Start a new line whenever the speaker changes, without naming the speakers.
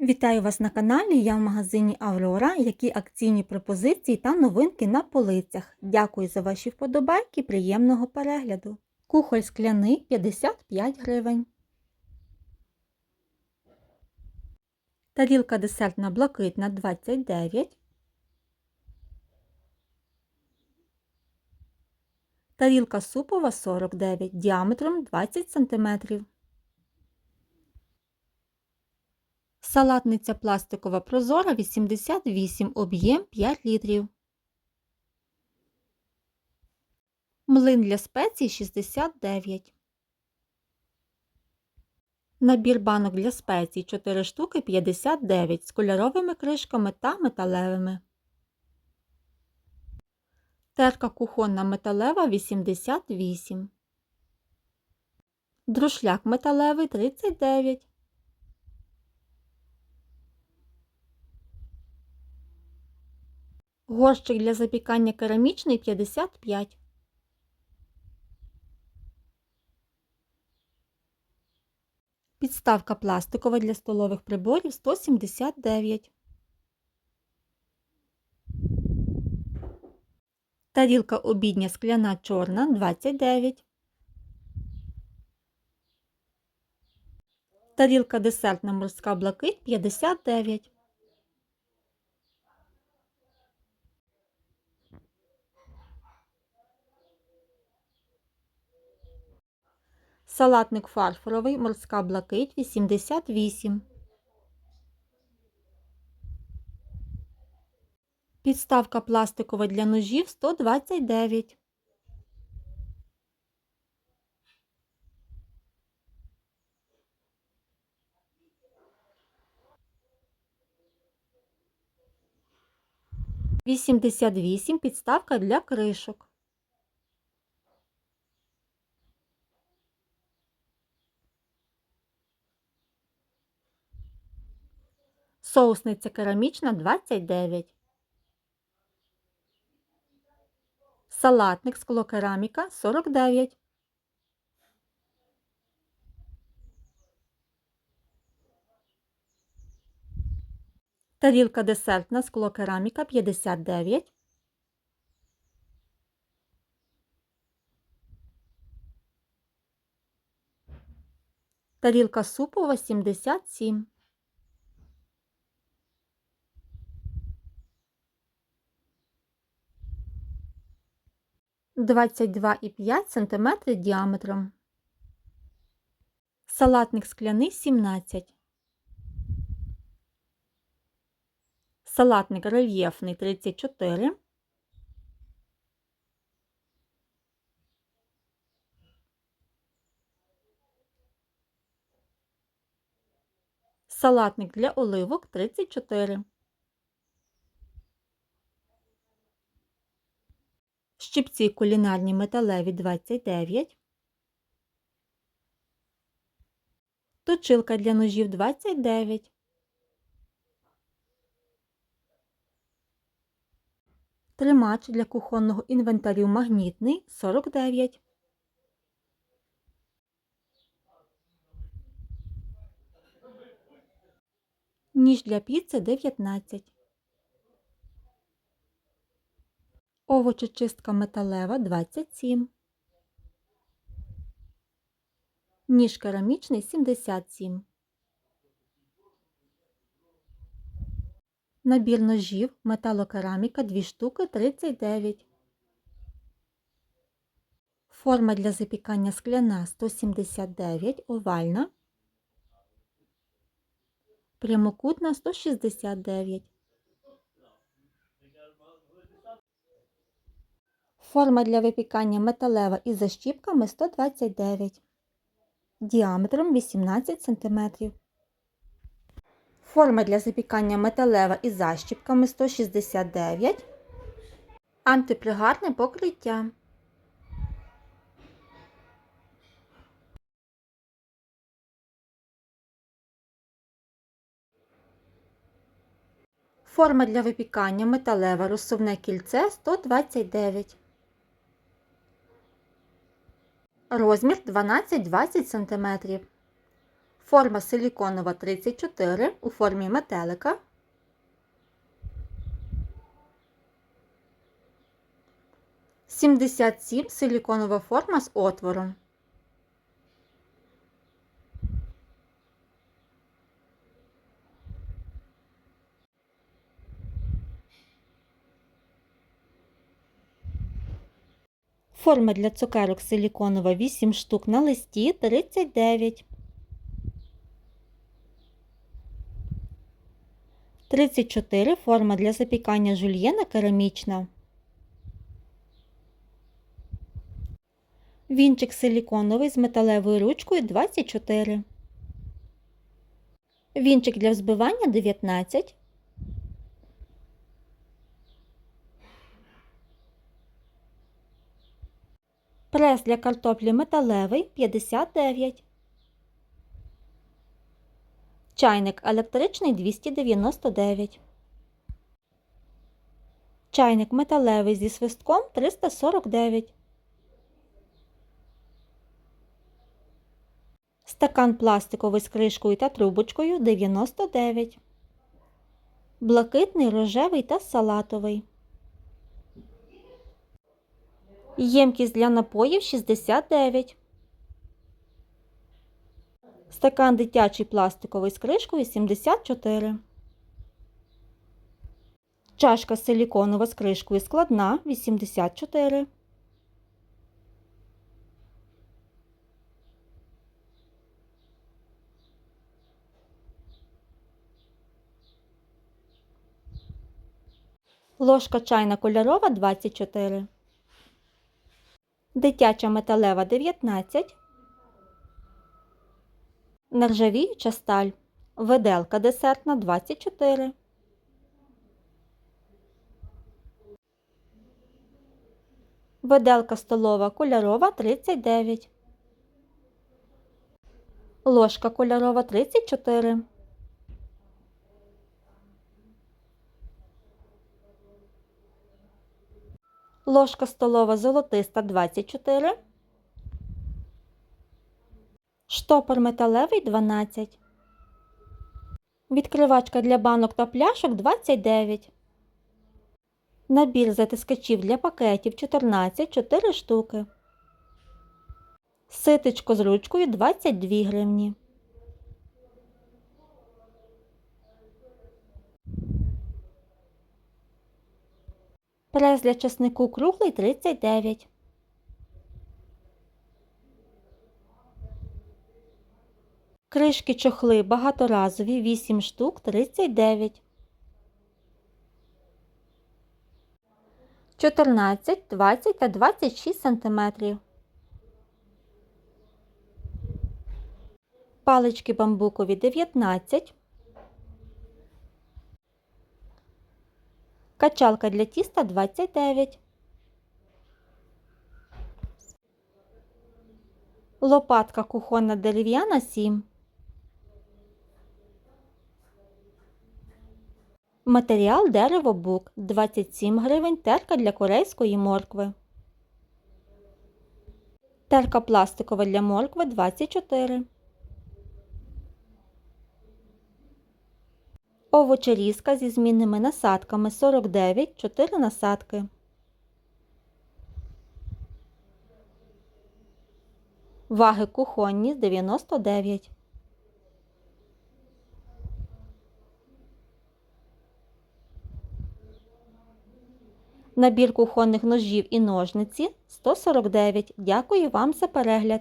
Вітаю вас на каналі. Я в магазині Аврора, які акційні пропозиції та новинки на полицях. Дякую за ваші вподобайки, приємного перегляду. Кухоль скляний 55 гривень. Тарілка десертна блакитна 29. Тарілка супова 49 діаметром 20 см. Салатниця пластикова прозора 88, об'єм 5 літрів. Млин для спецій 69. Набір банок для спецій 4 штуки 59 з кольоровими кришками та металевими. Терка кухонна металева 88. Друшляк металевий 39. Горщик для запікання керамічний 55. Підставка пластикова для столових приборів 179. Тарілка обідня скляна чорна 29. Тарілка десертна морська блакить 59. Салатник фарфоровий, морська блакить 88. Підставка пластикова для ножів 129. Вісімдесят вісім підставка для кришок. Соусниця керамічна 29. Салатник склокераміка 49. Тарілка десертна склокераміка 59. Тарілка супу 87. 22,5 см діаметром. Салатник скляний 17. Салатник рельєфний 34. Салатник для оливок 34. Щипці кулінарні металеві 29. Точилка для ножів 29. Тримач для кухонного інвентарю магнітний 49. Ніж для піци 19. Овочечистка металева 27. Ніж керамічний 77. Набір ножів металокераміка 2 штуки 39. Форма для запікання скляна 179, овальна. Прямокутна 169. Форма для випікання металева із защіпками 129, діаметром 18 см. Форма для запікання металева із защіпками 169, антипригарне покриття. Форма для випікання металева розсувне кільце 129. Розмір 12-20 см. Форма силіконова 34 у формі метелика. Сімдесят сім силіконова форма з отвором. Форма для цукерок силіконова 8 штук на листі 39. 34 форма для запікання жульєна керамічна. Вінчик силіконовий з металевою ручкою 24. Вінчик для взбивання 19. Прес для картоплі металевий 59. Чайник електричний 299. Чайник металевий зі свистком 349. Стакан пластиковий з кришкою та трубочкою 99. Блакитний, рожевий та салатовий. Ємкість для напоїв 69. Стакан дитячий пластиковий з кришкою 74. Чашка силіконова з кришкою складна 84. Ложка чайна кольорова 24. Дитяча металева 19. Нержавіюча сталь. Виделка десертна 24. Виделка столова кольорова 39. Ложка кольорова 34. Ложка столова золотиста 24. Штопор металевий 12. Відкривачка для банок та пляшок 29. Набір затискачів для пакетів 14 4 штуки. Ситечко з ручкою 22 гривні. Прес для часнику круглий 39. Кришки чохли багаторазові 8 штук 39. 14, 20 та 26 сантиметрів. Палички бамбукові 19. Качалка для тіста 29. Лопатка кухонна дерев'яна 7. Матеріал дерево бук 27 гривень терка для корейської моркви. Терка пластикова для моркви 24. Овочерізка зі змінними насадками 49 4 насадки. Ваги кухонні 99. Набір кухонних ножів і ножниці 149. Дякую вам за перегляд!